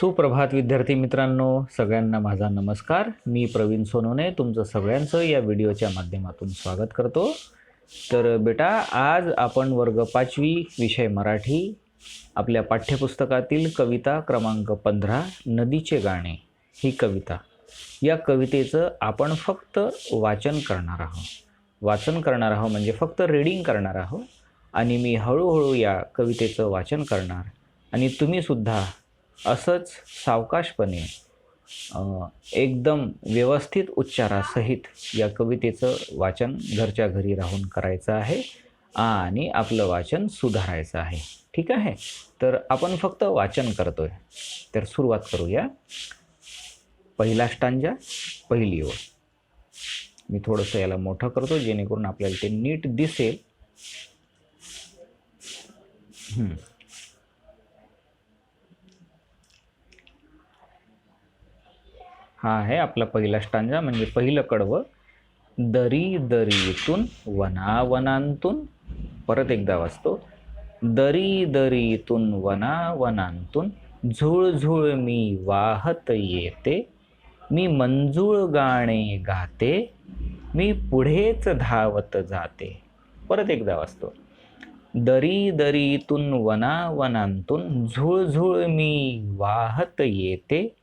सुप्रभात विद्यार्थी मित्रांनो सगळ्यांना माझा नमस्कार. मी प्रवीण सोनोने तुमचं सगळ्यांचं या व्हिडिओच्या माध्यमातून स्वागत करतो. तर बेटा आज आपण वर्ग पाचवी विषय मराठी आपल्या पाठ्यपुस्तकातील कविता क्रमांक पंधरा नदीचे गाणे ही कविता. या कवितेचं आपण फक्त वाचन करणार आहोत. वाचन करणार आहोत म्हणजे फक्त रीडिंग करणार आहोत. आणि मी हळूहळू या कवितेचं वाचन करणार. आणि तुम्हीसुद्धा असंच सावकाशपणे एकदम व्यवस्थित उच्चारासहित या कवितेचं वाचन घरच्या घरी राहून करायचं आहे आणि आपलं वाचन सुधारायचं आहे. ठीक आहे? तर आपण फक्त वाचन करतोय. तर सुरुवात करूया. पहिला स्टांजा पहिली ओळ. मी थोडंसं याला मोठं करतो जेणेकरून आपल्याला ते नीट दिसेल. हा आहे आपला पहिला स्टांजा म्हणजे पहिलं कडवं. दरी दरीतून वनावनांतून परत एकदा वाचतो. दरी दरीतून वनावनांतून झुळझुळ मी वाहत येते. मी मंजूळ गाणे गाते मी पुढेच धावत जाते. परत एकदा वाचतो. दरी दरीतून वनावनांतून झुळझुळ मी वाहत येते.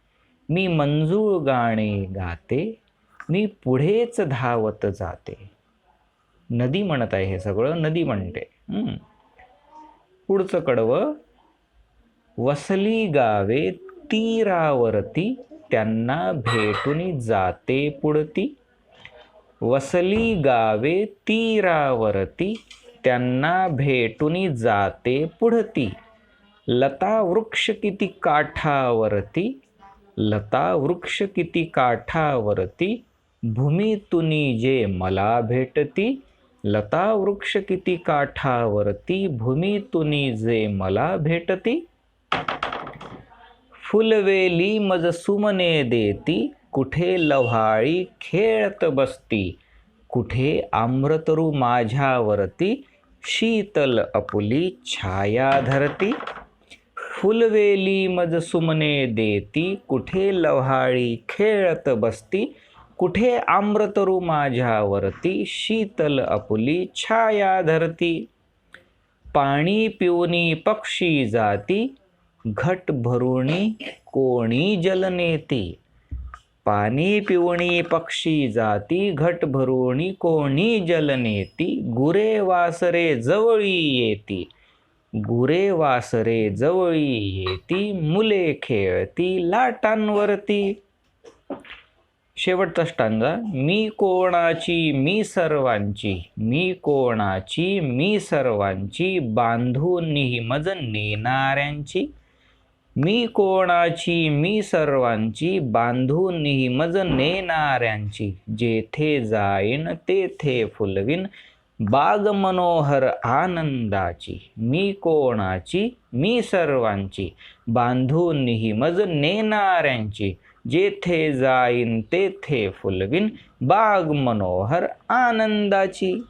मी मंजूळ गाणे गाते मी पुढेच धावत जाते. नदी म्हणत आहे हे सगळं नदी म्हणते. पुढचं कडवं वसली गावे तीरावरती त्यांना भेटून जाते पुढती. वसली गावे तीरावरती त्यांना भेटून जाते पुढती. लता वृक्ष किती काठावरती लता वृक्ष किती काठावरती? भूमीतुनी जे मला भेटती. लता वृक्ष किती काठावरती? भूमीतुनी जे मला भेटती. फुलवेली मज सुमने देती. कुठे लव्हाळी खेळत बसती. कुठे आम्रतरू माझ्यावरती. शीतल अपुली छाया धरती. फुलवेली मज सुमने देती कुठे लव्हाळी खेळत बसती कुठे आम्रतरू माझ्यावरती शीतल अपुली छाया धरती. पाणी पिऊनी पक्षी जाती घट भरुणी कोणी जल नेती. पाणी पिवणी पक्षी जाती घट भरुणी कोणी जल नेती गुरे वासरे जवळी येती. गुरे वासरे जवळी येती मुले खेळती लाटांवरती. शेवटचा स्टांजा मी कोणाची मी सर्वांची मी कोणाची मी सर्वांची बांधून मज नेणाऱ्यांची. मी कोणाची मी सर्वांची बांधून मज नेणाऱ्यांची. जेथे जाईन तेथे फुलवीन. बाग मनोहर आनंदाची मी कोणाची? मी सर्वांची. बांधून मज नेणाऱ्यांची जेथे जाईन तेथे फुलवीन बाग मनोहर आनंदाची.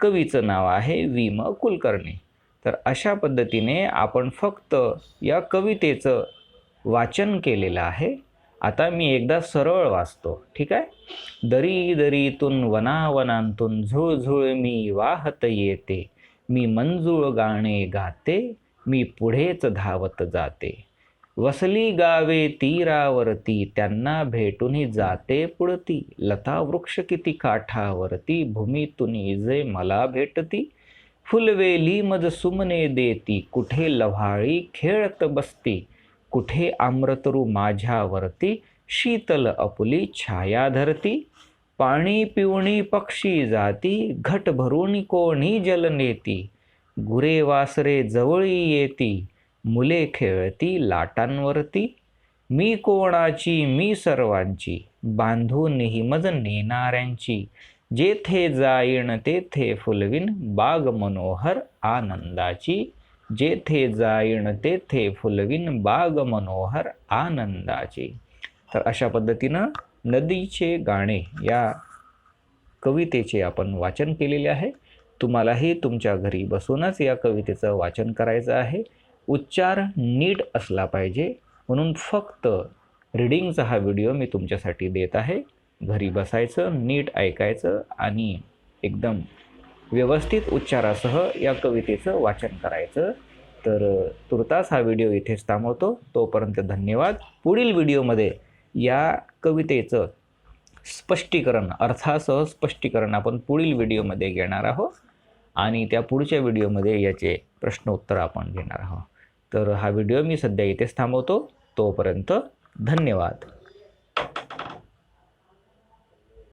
कवीचं नाव आहे विम कुलकर्णी. तर अशा पद्धतीने आपण फक्त या कवितेचं वाचन केलेलं आहे. आता मी एकदा सरळ वाचतो ठीक आहे? दरी दरीतून वनावनांतून झुळझुळ मी वाहत येते. मी मंजूळ गाणे गाते मी पुढेच धावत जाते. वसली गावे तीरावरती त्यांना भेटून जाते पुढती. लता वृक्ष किती काठावरती भूमीतून जे मला भेटती. फुलवेली मज सुमने देती कुठे लव्हाळी खेळत बसती. कुठे आम्रतरू माझ्यावरती? शीतल अपुली छाया धरती. पाणी पिवणी पक्षी जाती. घट भरून कोणी जल नेती. गुरे वासरे जवळी येती. मुले खेळती लाटांवरती. मी कोणाची? मी सर्वांची. बांधून मज नेणाऱ्यांची. जेथे जाईन तेथे फुलवीन बाग मनोहर आनंदाची. जेथे जाईन तेथे फुलवीन बाग मनोहर आनंदाची. तर अशा पद्धतीनं नदीचे गाणे या कवितेचे आपण वाचन केलेले आहे. तुम्हालाही तुमच्या घरी बसूनच या कवितेचं वाचन करायचं आहे. उच्चार नीट असला पाहिजे. म्हणून फक्त रिडिंगचा हा व्हिडिओ मी तुमच्यासाठी देत आहे. घरी बसायचं नीट ऐकायचं आणि एकदम व्यवस्थित उच्चारासह या कवितेचं वाचन करायचं. तर तुर्तास हा व्हिडिओ इथेच थांबवतो. तोपर्यंत धन्यवाद. पुढील व्हिडिओमध्ये या कवितेचं स्पष्टीकरण अर्थासह स्पष्टीकरण आपण पुढील व्हिडिओमध्ये घेणार आहोत. आणि त्या पुढच्या व्हिडिओमध्ये याचे प्रश्नोत्तर आपण घेणार आहोत. तर हा व्हिडिओ मी सध्या इथेच थांबवतो. तोपर्यंत धन्यवाद.